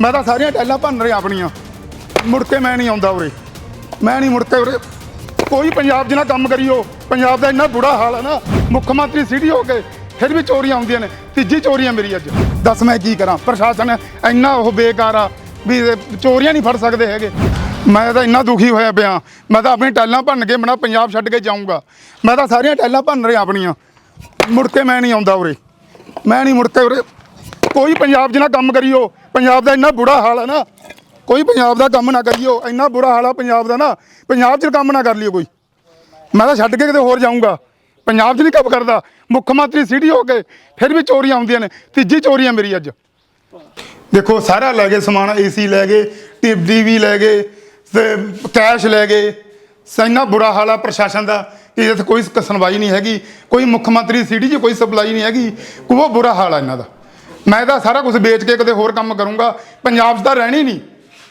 ਮੈਂ ਤਾਂ ਸਾਰੀਆਂ ਟੈਲਾਂ ਭੰਨ ਰਿਹਾ ਆਪਣੀਆਂ। ਮੁੜ ਕੇ ਮੈਂ ਨਹੀਂ ਆਉਂਦਾ ਉਰੇ। ਮੈਂ ਨਹੀਂ ਮੁੜ ਕੇ ਉਰੇ। ਕੋਈ ਪੰਜਾਬ 'ਚ ਨਾ ਕੰਮ ਕਰੀਓ, ਪੰਜਾਬ ਦਾ ਇੰਨਾ ਬੁਰਾ ਹਾਲ ਹੈ ਨਾ, ਮੁੱਖ ਮੰਤਰੀ ਸਿਟੀ ਹੋ ਕੇ ਫਿਰ ਵੀ ਚੋਰੀਆਂ ਆਉਂਦੀਆਂ ਨੇ। ਤੀਜੀ ਚੋਰੀ ਹੈ ਮੇਰੀ ਅੱਜ। ਦੱਸ ਮੈਂ ਕੀ ਕਰਾਂ? ਪ੍ਰਸ਼ਾਸਨ ਇੰਨਾ ਉਹ ਬੇਕਾਰ ਆ ਵੀ ਚੋਰੀਆਂ ਨਹੀਂ ਫੜ ਸਕਦੇ ਹੈਗੇ। ਮੈਂ ਤਾਂ ਇੰਨਾ ਦੁਖੀ ਹੋਇਆ ਪਿਆ। ਮੈਂ ਤਾਂ ਆਪਣੀ ਟੈਲਾਂ ਭੰਨ ਕੇ ਮੈਂ ਪੰਜਾਬ ਛੱਡ ਕੇ ਜਾਊਂਗਾ। ਮੈਂ ਤਾਂ ਸਾਰੀਆਂ ਟੈਲਾਂ ਭੰਨ ਰਿਹਾ ਆਪਣੀਆਂ। ਮੁੜ ਕੇ ਮੈਂ ਨਹੀਂ ਆਉਂਦਾ ਉਰੇ। ਮੈਂ ਨਹੀਂ ਮੁੜ ਕੇ ਉਰੇ ਕੋਈ ਪੰਜਾਬ 'ਚ ਨਾ ਕੰਮ ਕਰੀਓ। ਪੰਜਾਬ ਦਾ ਇੰਨਾ ਬੁਰਾ ਹਾਲ ਹੈ ਨਾ। ਕੋਈ ਪੰਜਾਬ ਦਾ ਕੰਮ ਨਾ ਕਰੀਓ। ਇੰਨਾ ਬੁਰਾ ਹਾਲ ਆ ਪੰਜਾਬ ਦਾ ਨਾ। ਪੰਜਾਬ 'ਚ ਕੰਮ ਨਾ ਕਰ ਲਿਓ ਕੋਈ। ਮੈਂ ਤਾਂ ਛੱਡ ਕੇ ਕਿਤੇ ਹੋਰ ਜਾਊਂਗਾ। ਪੰਜਾਬ 'ਚ ਨਹੀਂ ਕੰਮ ਕਰਦਾ। ਮੁੱਖ ਮੰਤਰੀ ਸਿਟੀ ਹੋ ਕੇ ਫਿਰ ਵੀ ਚੋਰੀਆਂ ਆਉਂਦੀਆਂ ਨੇ। ਤੀਜੀ ਚੋਰੀ ਆ ਮੇਰੀ ਅੱਜ। ਦੇਖੋ, ਸਾਰਾ ਲੈ ਗਏ ਸਮਾਨ ਏਸੀ ਲੈ ਗਏ ਟੀਵੀ ਲੈ ਗਏ, ਤੇ ਕੈਸ਼ ਲੈ ਗਏ। ਇੰਨਾ ਬੁਰਾ ਹਾਲ ਆ ਪ੍ਰਸ਼ਾਸਨ ਦਾ ਕਿ ਇੱਥੇ ਕੋਈ ਸ- ਸੁਣਵਾਈ ਨਹੀਂ ਹੈਗੀ। ਕੋਈ ਮੁੱਖ ਮੰਤਰੀ ਸਿਟੀ 'ਚ ਕੋਈ ਸਪਲਾਈ ਨਹੀਂ ਹੈਗੀ। ਬਹੁਤ ਬੁਰਾ ਹਾਲ ਆ ਇਹਨਾਂ ਦਾ। ਮੈਂ ਤਾਂ ਸਾਰਾ ਕੁਝ ਵੇਚ ਕੇ ਕਦੇ ਹੋਰ ਕੰਮ ਕਰੂੰਗਾ। ਪੰਜਾਬ 'ਚ ਤਾਂ ਰਹਿਣੀ ਨਹੀਂ।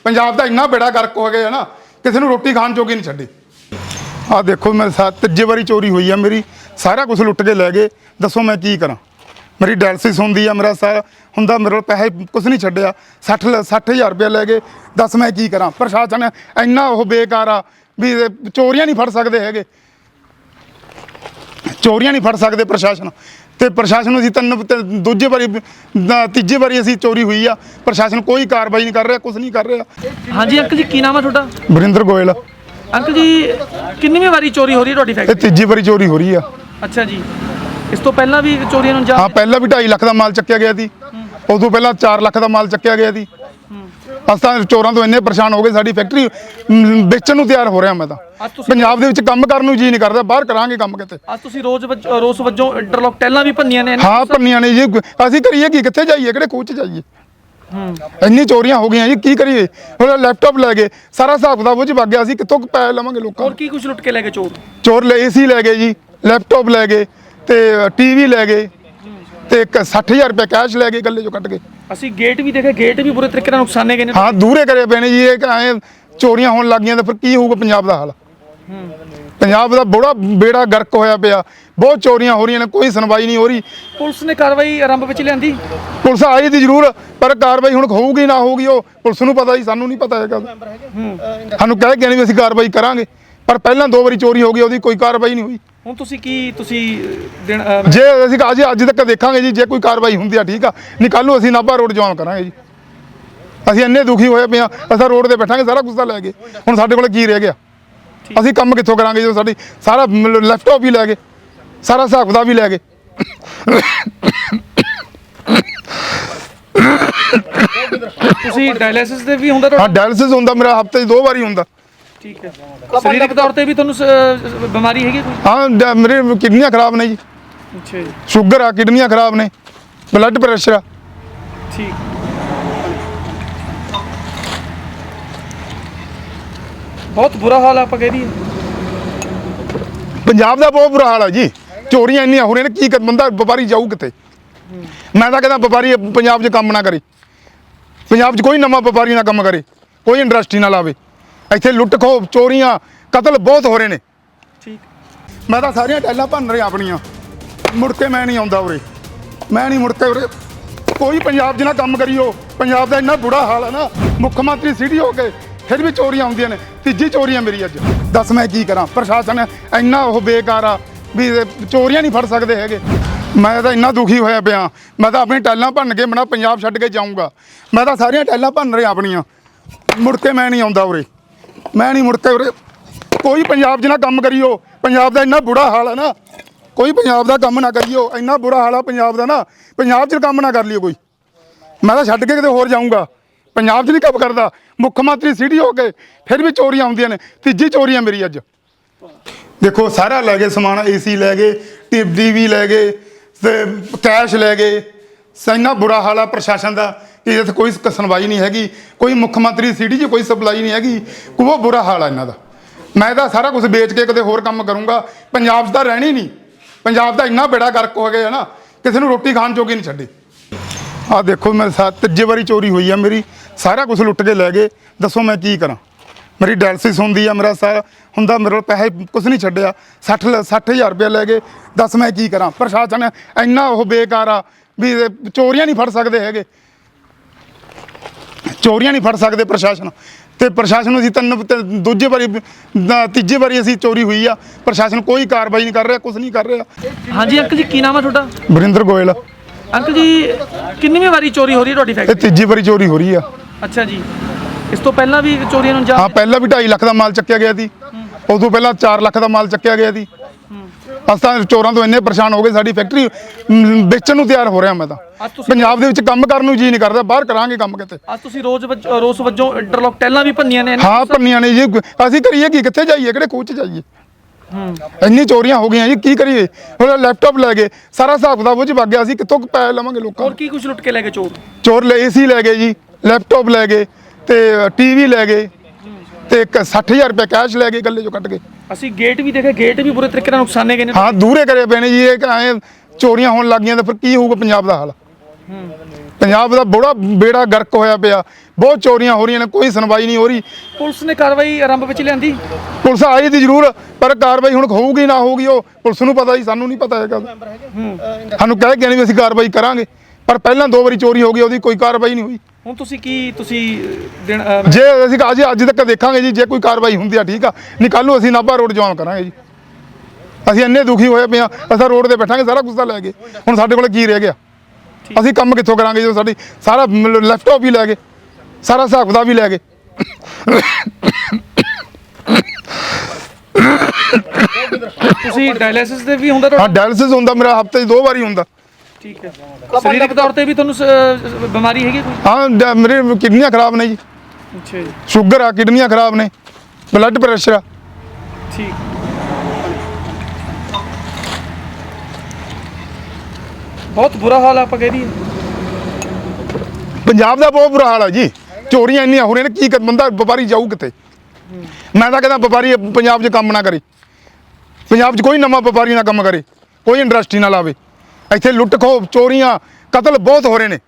ਪੰਜਾਬ ਦਾ ਇੰਨਾ ਬੇੜਾ ਗਰਕ ਹੋ ਗਿਆ ਨਾ, ਕਿਸੇ ਨੂੰ ਰੋਟੀ ਖਾਣ ਜੋਗੀ ਨਹੀਂ ਛੱਡੀ। ਆ ਦੇਖੋ ਮੇਰੇ ਸਾਥ ਤੀਜੇ ਵਾਰੀ ਚੋਰੀ ਹੋਈ ਆ ਮੇਰੀ। ਸਾਰਾ ਕੁਝ ਲੁੱਟ ਕੇ ਲੈ ਗਏ। ਦੱਸੋ ਮੈਂ ਕੀ ਕਰਾਂ? ਮੇਰੀ ਡਾਇਲਸਿਸ ਹੁੰਦੀ ਆ ਮੇਰਾ ਸਾਰਾ ਹੁੰਦਾ ਮੇਰੇ ਕੋਲ ਪੈਸੇ ਕੁਝ ਨਹੀਂ ਛੱਡਿਆ। 60 ਲ- 60000 ਰੁਪਏ ਲੈ ਗਏ। ਦੱਸ ਮੈਂ ਕੀ ਕਰਾਂ? ਪ੍ਰਸ਼ਾਸਨ ਇੰਨਾ ਉਹ ਬੇਕਾਰ ਆ ਵੀ ਚੋਰੀਆਂ ਨਹੀਂ ਫੜ ਸਕਦੇ ਹੈਗੇ। ਚੋਰੀਆਂ ਨਹੀਂ ਫੜ ਸਕਦੇ ਪ੍ਰਸ਼ਾਸਨ। ਤੇ ਪ੍ਰਸ਼ਾਸਨ ਨੂੰ ਅਸੀਂ ਤਿੰਨ ਤੇ ਦੂਜੇ ਵਾਰੀ ਦ- ਤੀਜੇ ਵਾਰੀ ਅਸੀਂ ਚੋਰੀ ਹੋਈ ਆ। ਪ੍ਰਸ਼ਾਸਨ ਕੋਈ ਕਾਰਵਾਈ ਨਹੀਂ ਕਰ ਰਿਹਾ ਕੁਝ ਨਹੀਂ ਕਰ ਰਿਹਾ। ਹਾਂਜੀ ਅੰਕਲ ਜੀ ਕੀ ਨਾਮ ਆ ਤੁਹਾਡਾ? ਵਰਿੰਦਰ ਗੋਇਲ। ਅੰਕਲ ਜੀ ਕਿੰਨੀਵੀਂ ਵਾਰੀ ਚੋਰੀ ਹੋ ਰਹੀ ਹੈ ਤੁਹਾਡੀ ਇਹ ਫੈਕਟਰੀ? ਤੀਜੀ ਵਾਰੀ ਚੋਰੀ ਹੋ ਰਹੀ ਆ। ਅੱਛਾ ਜੀ। ਇਸ ਤੋਂ ਪਹਿਲਾਂ ਵੀ ਚੋਰੀਆਂ ਨੂੰ ਹਾਂ ਪਹਿਲਾਂ ਵੀ 2.5 ਲੱਖ ਦਾ ਮਾਲ ਚੱਕਿਆ ਗਿਆ ਸੀ। ਉਦੋਂ ਪਹਿਲਾਂ 4 ਲੱਖ ਦਾ ਮਾਲ ਚੱਕਿਆ ਗਿਆ ਸੀ। ਅਸਾਂ ਤਾਂ ਚੋਰਾਂ ਤੋਂ ਇੰਨੇ ਪਰੇਸ਼ਾਨ ਹੋ ਗਏ ਸਾਡੀ ਫੈਕਟਰੀ ਮ, ਵੇਚਣ ਨੂੰ ਤਿਆਰ ਹੋ ਰਿਹਾ ਮੈਂ ਤਾਂ। ਅੱਜ ਤੁਸੀਂ ਪੰਜਾਬ ਦੇ ਵਿੱਚ ਕੰਮ ਕਰਨ ਨੂੰ ਜੀ ਨਹੀਂ ਕਰਦਾ ਬਾਹਰ ਕਰਾਂਗੇ ਕੰਮ ਕਿਤੇ। ਅੱਜ ਤੁਸੀਂ ਰੋਜ਼ ਵੱਜ- ਰੋਸ ਵਜੋਂ ਇੰਟਰਲੌਕ ਟੈਲਾਂ ਵੀ ਭੰਨੀਆਂ ਨੇ ਹਾਂ ਪੰਨੀਆਂ ਨੇ ਜੀ। ਅਸੀਂ ਕਰੀਏ ਕੀ ਕਿੱਥੇ ਜਾਈਏ ਕਿਹੜੇ ਖੂਹ 'ਚ ਜਾਈਏ? ਇੰਨੀ ਚੋਰੀਆਂ ਹੋ ਗਈਆਂ ਜੀ ਕੀ ਕਰੀਏ? ਹੁਣ ਲੈਪਟਾਪ ਲੈ ਗਏ ਸਾਰਾ ਹਿਸਾਬ ਕਿਤਾਬ ਉਹ 'ਚ ਵਗ ਗਿਆ ਅਸੀਂ ਕਿੱਥੋਂ ਪੈਸੇ ਲਵਾਂਗੇ ਲੋਕਾਂ ਹੋਰ ਤੋਂ? ਕੀ ਕੁਝ ਲੁੱਟ ਕੇ ਲੈ ਗਏ ਚੋਰ? ਚੋਰ ਲੈ ਏਸੀ ਲੈ ਗਏ ਜੀ ਲੈਪਟਾਪ ਲੈ ਗਏ ਤੇ ਟੀਵੀ ਲੈ ਗਏ ਤੇ ਇੱਕ 60000 ਰੁਪਏ ਕੈਸ਼ ਲੈ ਗਏ ਗੱਲੇ ਚੋਂ ਕੱਢ ਕੇ। ਅਸੀਂ ਗੇਟ ਵੀ ਦੇਖੇ ਗੇਟ ਵੀ ਬੁਰੇ ਤਰੀਕੇ ਨਾਲ ਨੁਕਸਾਨੇ ਗਏ ਨੇ। ਹਾਂ ਦੂਰੇ ਕਰੇ ਪਏ ਨੇ ਜੀ ਇਹ ਐਂ ਚੋਰੀਆਂ ਹੋਣ ਲੱਗ ਗਈਆਂ ਤਾਂ ਫਿਰ ਕੀ ਹੋਊਗਾ ਪੰਜਾਬ ਦਾ ਹਾਲ? ਪੰਜਾਬ ਦਾ ਬੜਾ ਬੇੜਾ ਗਰਕ ਹੋਇਆ ਪਿਆ ਬਹੁਤ ਚੋਰੀਆਂ ਹੋ ਰਹੀਆਂ ਨੇ ਕੋਈ ਸੁਣਵਾਈ ਨਹੀਂ ਹੋ ਰਹੀ। ਪੁਲਿਸ ਨੇ ਕਾਰਵਾਈ ਆਰੰਭ ਵਿੱਚ ਲਿਆਂਦੀ। ਪੁਲਿਸ ਆਈ ਦੀ ਜ਼ਰੂਰ ਪਰ ਕਾਰਵਾਈ ਹੁਣ ਹੋਊਗੀ ਨਾ ਹੋਊਗੀ ਉਹ ਪੁਲਿਸ ਨੂੰ ਪਤਾ ਹੀ ਸਾਨੂੰ ਨਹੀਂ ਪਤਾ ਹੈਗਾ? ਸਾਨੂੰ ਕਹਿ ਕੇ ਨਹੀਂ ਵੀ ਅਸੀਂ ਕਾਰਵਾਈ ਕਰਾਂਗੇ ਪਰ ਪਹਿਲਾਂ ਦੋ ਵਾਰੀ ਚੋਰੀ ਹੋ ਗਈ ਉਹਦੀ ਕੋਈ ਕਾਰਵਾਈ ਨਹੀਂ ਹੋਈ। ਹੁਣ ਤੁਸੀਂ ਕੀ ਤੁਸੀਂ ਦਿਨ ਅਹ, ਜੇ ਅਸੀਂ ਅੱਜ ਅੱਜ ਤੱਕ ਦੇਖਾਂਗੇ ਜੀ ਜੇ ਕੋਈ ਕਾਰਵਾਈ ਹੁੰਦੀ ਆ ਠੀਕ ਆ। ਨਹੀਂ ਕੱਲ ਨੂੰ ਅਸੀਂ ਨਾਭਾ ਰੋਡ ਜਾਮ ਕਰਾਂਗੇ ਜੀ। ਅਸੀਂ ਇੰਨੇ ਦੁਖੀ ਹੋਏ ਪਏ ਆ ਅਸੀਂ ਰੋਡ ਤੇ ਬੈਠਾਂਗੇ ਸਾਰਾ ਕੁਝ ਤਾਂ ਲੈ ਗਏ। ਹੁਣ ਸਾਡੇ ਕੋਲ ਕੀ ਰਹਿ ਗਿਆ? ਅਸੀਂ ਕੰਮ ਕਿੱਥੋਂ ਕਰਾਂਗੇ ਜਦੋਂ ਸਾਡੀ ਸਾਰਾ ਲੈਪਟਾਪ ਵੀ ਲੈ ਗਏ ਸਾਰਾ ਹਿਸਾਬ ਕਿਤਾਬ ਵੀ ਲੈ ਗਏ। ਤੁਸੀਂ ਡਾਇਲਿਸਿਸ ਦੇ ਵੀ ਹੁੰਦਾ ਹਾਂ ਤੁਹਾਡਾ? ਡਾਇਲਿਸਿਸ ਹੁੰਦਾ ਮੇਰਾ ਹਫ਼ਤੇ 'ਚ ਦੋ ਵਾਰੀ ਹੁੰਦਾ। ਠੀਕ ਹੈ। ਸਰੀਰਕ ਤੌਰ ਤੇ ਵੀ ਤੁਹਾਨੂੰ ਸ- ਬਿਮਾਰੀ ਹੈਗੀ ਕੋਈ? ਹਾਂ ਡ- ਮੇਰੇ ਕਿਡਨੀਆਂ ਖਰਾਬ ਨੇ ਜੀ। ਅੱਛਾ ਜੀ। ਸ਼ੂਗਰ ਆ ਕਿਡਨੀਆਂ ਖਰਾਬ ਨੇ। ਬਲੱਡ ਪ੍ਰੈਸ਼ਰ ਆ। ਠੀਕ। ਬਹੁਤ ਬੁਰਾ ਹਾਲ ਆ ਆਪਾਂ ਕਹਿ ਦਈਏ। ਪੰਜਾਬ ਦਾ ਬਹੁਤ ਬੁਰਾ ਹਾਲ ਆ ਜੀ। ਚੋਰੀਆਂ ਇੰਨੀਆਂ ਹੋ ਰਹੀਆਂ ਨੇ ਕੀ ਕਰ ਬੰਦਾ ਵਪਾਰੀ ਜਾਊ ਕਿੱਥੇ? ਮੈਂ ਤਾਂ ਕਹਿੰਦਾ ਵਪਾਰੀ ਪੰਜਾਬ 'ਚ ਕੰਮ ਨਾ ਕਰੇ। ਪੰਜਾਬ 'ਚ ਕੋਈ ਨਵਾਂ ਵਪਾਰੀ ਨਾ ਕੰਮ ਕਰੇ ਕੋਈ ਇੰਡਸਟਰੀ ਨਾ ਲਾਵੇ। ਇੱਥੇ ਲੁੱਟ ਖੋ ਚੋਰੀਆਂ ਕਤਲ ਬਹੁਤ ਹੋ ਰਹੇ ਨੇ। ਠੀਕ। ਮੈਂ ਤਾਂ ਸਾਰੀਆਂ ਟੈਲਾਂ ਭੰਨ ਰਿਹਾ ਆਪਣੀਆਂ। ਮੁੜ ਕੇ ਮੈਂ ਨਹੀਂ ਆਉਂਦਾ ਉਰੇ। ਮੈਂ ਨਹੀਂ ਮੁੜ ਕੇ ਉਰੇ। ਕੋਈ ਪੰਜਾਬ 'ਚ ਨਾ ਕੰਮ ਕਰੀਓ ਪੰਜਾਬ ਦਾ ਇੰਨਾ ਬੁਰਾ ਹਾਲ ਹੈ ਨਾ ਮੁੱਖ ਮੰਤਰੀ ਸਿਟੀ ਹੋ ਕੇ ਫਿਰ ਵੀ ਚੋਰੀਆਂ ਆਉਂਦੀਆਂ ਨੇ। ਤੀਜੀ ਚੋਰੀ ਹੈ ਮੇਰੀ ਅੱਜ। ਦੱਸ ਮੈਂ ਕੀ ਕਰਾਂ? ਪ੍ਰਸ਼ਾਸਨ ਇੰਨਾ ਉਹ ਬੇਕਾਰ ਆ ਵੀ ਚੋਰੀਆਂ ਨਹੀਂ ਫੜ ਸਕਦੇ ਹੈਗੇ। ਮੈਂ ਤਾਂ ਇੰਨਾ ਦੁਖੀ ਹੋਇਆ ਪਿਆ। ਮੈਂ ਤਾਂ ਆਪਣੀ ਟੈਲਾਂ ਭੰਨ ਕੇ ਮੈਂ ਪੰਜਾਬ ਛੱਡ ਕੇ ਜਾਊਂਗਾ। ਮੈਂ ਤਾਂ ਸਾਰੀਆਂ ਟੈਲਾਂ ਭੰਨ ਰਿਹਾ ਆਪਣੀਆਂ। ਮੁੜ ਕੇ ਮੈਂ ਨਹੀਂ ਆਉਂਦਾ ਉਰੇ। ਮੈਂ ਨਹੀਂ ਮੁੜ ਕੇ ਉਰੇ। ਕੋਈ ਪੰਜਾਬ 'ਚ ਨਾ ਕੰਮ ਕਰੀਓ। ਪੰਜਾਬ ਦਾ ਇੰਨਾ ਬੁਰਾ ਹਾਲ ਹੈ ਨਾ। ਕੋਈ ਪੰਜਾਬ ਦਾ ਕੰਮ ਨਾ ਕਰੀਓ। ਇੰਨਾ ਬੁਰਾ ਹਾਲ ਆ ਪੰਜਾਬ ਦਾ ਨਾ। ਪੰਜਾਬ 'ਚ ਕੰਮ ਨਾ ਕਰ ਲਿਓ ਕੋਈ। ਮੈਂ ਤਾਂ ਛੱਡ ਕੇ ਕਿਤੇ ਹੋਰ ਜਾਊਂਗਾ। ਪੰਜਾਬ 'ਚ ਨਹੀਂ ਕੰਮ ਕਰਦਾ। ਮੁੱਖ ਮੰਤਰੀ ਸਿਟੀ ਹੋ ਕੇ ਫਿਰ ਵੀ ਚੋਰੀਆਂ ਆਉਂਦੀਆਂ ਨੇ। ਤੀਜੀ ਚੋਰੀ ਆ ਮੇਰੀ ਅੱਜ। ਦੇਖੋ, ਸਾਰਾ ਲੈ ਗਏ ਸਮਾਨ ਏਸੀ ਲੈ ਗਏ ਟੀਵੀ ਲੈ ਗਏ, ਤੇ ਕੈਸ਼ ਲੈ ਗਏ। ਇੰਨਾ ਬੁਰਾ ਹਾਲ ਆ ਪ੍ਰਸ਼ਾਸਨ ਦਾ। ਇਹਦੇ ਇੱਥੇ ਕੋਈ ਸੁਣਵਾਈ ਨਹੀਂ ਹੈਗੀ, ਕੋਈ ਮੁੱਖ ਮੰਤਰੀ ਸਿਟੀ 'ਚ ਕੋਈ ਸਪਲਾਈ ਨਹੀਂ ਹੈਗੀ ਬਹੁਤ ਬੁਰਾ ਹਾਲ ਆ ਇਹਨਾਂ ਦਾ। ਮੈਂ ਤਾਂ ਸਾਰਾ ਕੁਝ ਵੇਚ ਕੇ ਕਦੇ ਹੋਰ ਕੰਮ ਕਰੂੰਗਾ, ਪੰਜਾਬ 'ਚ ਤਾਂ ਰਹਿਣੀ ਨਹੀਂ। ਪੰਜਾਬ ਦਾ ਇੰਨਾ ਬੇੜਾ ਗਰਕ ਹੋ ਗਿਆ ਹੈ ਨਾ, ਕਿਸੇ ਨੂੰ ਰੋਟੀ ਖਾਣ ਜੋਗੀ ਨਹੀਂ ਛੱਡੀ। ਆ ਦੇਖੋ ਮੇਰੇ ਸਾਥ, ਤੀਜੇ ਵਾਰੀ ਚੋਰੀ ਹੋਈ ਆ ਮੇਰੀ, ਸਾਰਾ ਕੁਝ ਲੁੱਟ ਕੇ ਲੈ ਗਏ, ਦੱਸੋ ਮੈਂ ਕੀ ਕਰਾਂ? ਮੇਰੀ ਡਾਇਲਸਿਸ ਹੁੰਦੀ ਆ ਮੇਰਾ ਸਾਰਾ, ਹੁੰਦਾ ਮੇਰੇ ਕੋਲ ਪੈਸੇ ਕੁਝ ਨਹੀਂ ਛੱਡਿਆ 60 ਲ- 60000 ਰੁਪਏ ਲੈ ਗਏ, ਦੱਸ ਮੈਂ ਕੀ ਕਰਾਂ? ਪ੍ਰਸ਼ਾਸਨ ਇੰਨਾ ਉਹ ਬੇਕਾਰ ਆ, ਵੀ ਇਹ ਚੋਰੀਆਂ ਨਹੀਂ ਫੜ ਸਕਦੇ ਹੈਗੇ। ਚੋਰੀਆਂ ਨਹੀਂ ਫੜ ਸਕਦੇ ਪ੍ਰਸ਼ਾਸਨ। ਤੇ ਪ੍ਰਸ਼ਾਸਨ ਨੂੰ ਅਸੀਂ ਤਿੰਨ ਤੇ ਦੂਜੇ ਵਾਰੀ ਦ- ਤੀਜੇ ਵਾਰੀ ਅਸੀਂ ਚੋਰੀ ਹੋਈ ਆ। ਪ੍ਰਸ਼ਾਸਨ ਕੋਈ ਕਾਰਵਾਈ ਨਹੀਂ ਕਰ ਰਿਹਾ ਕੁਝ ਨਹੀਂ ਕਰ ਰਿਹਾ। ਹਾਂਜੀ ਅੰਕਲ ਜੀ ਕੀ ਨਾਮ ਹੈ ਤੁਹਾਡਾ? ਵਰਿੰਦਰ ਗੋਇਲ। ਅੰਕਲ ਜੀ ਕਿੰਨੀਵੀਂ ਵਾਰੀ ਚੋਰੀ ਹੋ ਰਹੀ ਹੈ ਤੁਹਾਡੀ ਇਹ ਫੈਕਟਰੀ? ਤੀਜੀ ਵਾਰੀ ਚੋਰੀ ਹੋ ਰਹੀ ਆ। ਅੱਛਾ ਜੀ। ਇਸ ਤੋਂ ਪਹਿਲਾਂ ਵੀ ਚੋਰੀਆਂ ਨੂੰ ਹਾਂ ਪਹਿਲਾਂ ਵੀ 2.5 ਲੱਖ ਦਾ ਮਾਲ ਚੱਕਿਆ ਗਿਆ ਸੀ। ਉਦੋਂ ਪਹਿਲਾਂ 4 ਲੱਖ ਦਾ ਮਾਲ ਚੱਕਿਆ ਗਿਆ ਸੀ। ਅਸਾਂ ਤਾਂ ਚੋਰਾਂ ਤੋਂ ਇੰਨੇ ਪਰੇਸ਼ਾਨ ਹੋ ਗਏ ਸਾਡੀ ਫੈਕਟਰੀ ਮ, ਵੇਚਣ ਨੂੰ ਤਿਆਰ ਹੋ ਰਿਹਾ ਮੈਂ ਤਾਂ। ਅੱਜ ਤੁਸੀਂ ਪੰਜਾਬ ਦੇ ਵਿੱਚ ਕੰਮ ਕਰਨ ਨੂੰ ਜੀ ਨਹੀਂ ਕਰਦਾ ਬਾਹਰ ਕਰਾਂਗੇ ਕੰਮ ਕਿਤੇ। ਅੱਜ ਤੁਸੀਂ ਰੋਜ਼ ਵੱਜ- ਰੋਸ ਵਜੋਂ ਇੰਟਰਲੌਕ ਟੈਲਾਂ ਵੀ ਭੰਨੀਆਂ ਨੇ ਹਾਂ ਪੰਨੀਆਂ ਨੇ ਜੀ। ਅਸੀਂ ਕਰੀਏ ਕੀ ਕਿੱਥੇ ਜਾਈਏ ਕਿਹੜੇ ਖੂਹ 'ਚ ਜਾਈਏ? ਹੂੰ। ਇੰਨੀ ਚੋਰੀਆਂ ਹੋ ਗਈਆਂ ਜੀ ਕੀ ਕਰੀਏ? ਹੁਣ ਲੈਪਟਾਪ ਲੈ ਗਏ ਸਾਰਾ ਹਿਸਾਬ ਕਿਤਾਬ ਉਹ 'ਚ ਵਗ ਗਿਆ ਅਸੀਂ ਕਿੱਥੋਂ ਪੈਸੇ ਲਵਾਂਗੇ ਲੋਕਾਂ ਹੋਰ ਤੋਂ? ਕੀ ਕੁਝ ਲੁੱਟ ਕੇ ਲੈ ਗਏ ਚੋਰ? ਚੋਰ ਲੈ ਏਸੀ ਲੈ ਗਏ ਜੀ ਲੈਪਟਾਪ ਲੈ ਗਏ ਤੇ ਟੀਵੀ ਲੈ ਗਏ ਤੇ ਇੱਕ 60000 ਰੁਪਏ ਕੈਸ਼ ਲੈ ਗਏ ਗੱਲੇ ਚੋਂ ਕੱਢ ਕੇ। ਅਸੀਂ ਗੇਟ ਵੀ ਦੇਖੇ ਗੇਟ ਵੀ ਬੁਰੇ ਤਰੀਕੇ ਨਾਲ ਨੁਕਸਾਨੇ ਗਏ ਨੇ। ਹਾਂ ਦੂਰੇ ਕਰੇ ਪਏ ਨੇ ਜੀ ਇਹ ਐਂ ਚੋਰੀਆਂ ਹੋਣ ਲੱਗੀਆਂ ਤਾਂ ਫਿਰ ਕੀ ਹੋਊਗਾ ਪੰਜਾਬ ਦਾ ਹਾਲ? ਪੰਜਾਬ ਦਾ ਬੜਾ ਬੇੜਾ ਗਰਕ ਹੋਇਆ ਪਿਆ ਬਹੁਤ ਚੋਰੀਆਂ ਹੋ ਰਹੀਆਂ ਨੇ ਕੋਈ ਸੁਣਵਾਈ ਨਹੀਂ ਹੋ ਰਹੀ। ਪੁਲਿਸ ਨੇ ਕਾਰਵਾਈ ਆਰੰਭ ਵਿੱਚ ਲਿਆਂਦੀ। ਪੁਲਿਸ ਆਈ ਦੀ ਜ਼ਰੂਰ ਪਰ ਕਾਰਵਾਈ ਹੁਣ ਹੋਊਗੀ ਨਾ ਹੋਊਗੀ ਉਹ ਪੁਲਿਸ ਨੂੰ ਪਤਾ ਜੀ ਸਾਨੂੰ ਨਹੀਂ ਪਤਾ ਹੈਗਾ? ਸਾਨੂੰ ਕਹਿ ਕੇ ਨਹੀਂ ਵੀ ਅਸੀਂ ਕਾਰਵਾਈ ਕਰਾਂਗੇ ਪਰ ਪਹਿਲਾਂ ਦੋ ਵਾਰੀ ਚੋਰੀ ਹੋ ਗਈ ਉਹਦੀ ਕੋਈ ਕਾਰਵਾਈ ਨਹੀਂ ਹੋਈ। ਹੁਣ ਤੁਸੀਂ ਕੀ ਤੁਸੀਂ ਦਿਨ ਅਹ, ਜੇ ਅਸੀਂ ਅੱਜ ਅੱਜ ਤੱਕ ਦੇਖਾਂਗੇ ਜੀ ਜੇ ਕੋਈ ਕਾਰਵਾਈ ਹੁੰਦੀ ਆ ਠੀਕ ਆ। ਨਹੀਂ ਕੱਲ ਨੂੰ ਅਸੀਂ ਨਾਭਾ ਰੋਡ ਜਾਮ ਕਰਾਂਗੇ ਜੀ। ਅਸੀਂ ਇੰਨੇ ਦੁਖੀ ਹੋਏ ਪਏ ਆ ਅਸੀਂ ਰੋਡ ਤੇ ਬੈਠਾਂਗੇ ਸਾਰਾ ਕੁਝ ਤਾਂ ਲੈ ਗਏ। ਹੁਣ ਸਾਡੇ ਕੋਲ ਕੀ ਰਹਿ ਗਿਆ? ਅਸੀਂ ਕੰਮ ਕਿੱਥੋਂ ਕਰਾਂਗੇ ਜਦੋਂ ਸਾਡੀ ਸਾਰਾ ਲੈਪਟਾਪ ਵੀ ਲੈ ਗਏ ਸਾਰਾ ਹਿਸਾਬ ਕਿਤਾਬ ਵੀ ਲੈ ਗਏ। ਤੁਸੀਂ ਡਾਇਲਿਸਿਸ ਦੇ ਵੀ ਹੁੰਦਾ ਹਾਂ ਤੁਹਾਡਾ? ਡਾਇਲਿਸਿਸ ਹੁੰਦਾ ਮੇਰਾ ਹਫ਼ਤੇ 'ਚ ਦੋ ਵਾਰੀ ਹੁੰਦਾ। ਠੀਕ ਹੈ। ਸਰੀਰਕ ਤੌਰ ਤੇ ਵੀ ਤੁਹਾਨੂੰ ਸ- ਬਿਮਾਰੀ ਹੈਗੀ ਕੋਈ? ਹਾਂ ਡ- ਮੇਰੇ ਕਿਡਨੀਆਂ ਖਰਾਬ ਨੇ ਜੀ। ਅੱਛਾ ਜੀ। ਸ਼ੂਗਰ ਆ ਕਿਡਨੀਆਂ ਖਰਾਬ ਨੇ। ਬਲੱਡ ਪ੍ਰੈਸ਼ਰ ਆ। ਠੀਕ। ਬਹੁਤ ਬੁਰਾ ਹਾਲ ਆ ਆਪਾਂ ਕਹਿ ਦਈਏ। ਪੰਜਾਬ ਦਾ ਬਹੁਤ ਬੁਰਾ ਹਾਲ ਆ ਜੀ। ਚੋਰੀਆਂ ਇੰਨੀਆਂ ਹੋ ਰਹੀਆਂ ਨੇ ਕੀ ਕਰ ਬੰਦਾ ਵਪਾਰੀ ਜਾਊ ਕਿੱਥੇ? ਮੈਂ ਤਾਂ ਕਹਿੰਦਾ ਵਪਾਰੀ ਪੰਜਾਬ 'ਚ ਕੰਮ ਨਾ ਕਰੇ। ਪੰਜਾਬ 'ਚ ਕੋਈ ਨਵਾਂ ਵਪਾਰੀ ਨਾ ਕੰਮ ਕਰੇ ਕੋਈ ਇੰਡਸਟਰੀ ਨਾ ਲਾਵੇ। ਇੱਥੇ ਲੁੱਟ ਖੋ ਚੋਰੀਆਂ ਕਤਲ ਬਹੁਤ ਹੋ ਰਹੇ ਨੇ।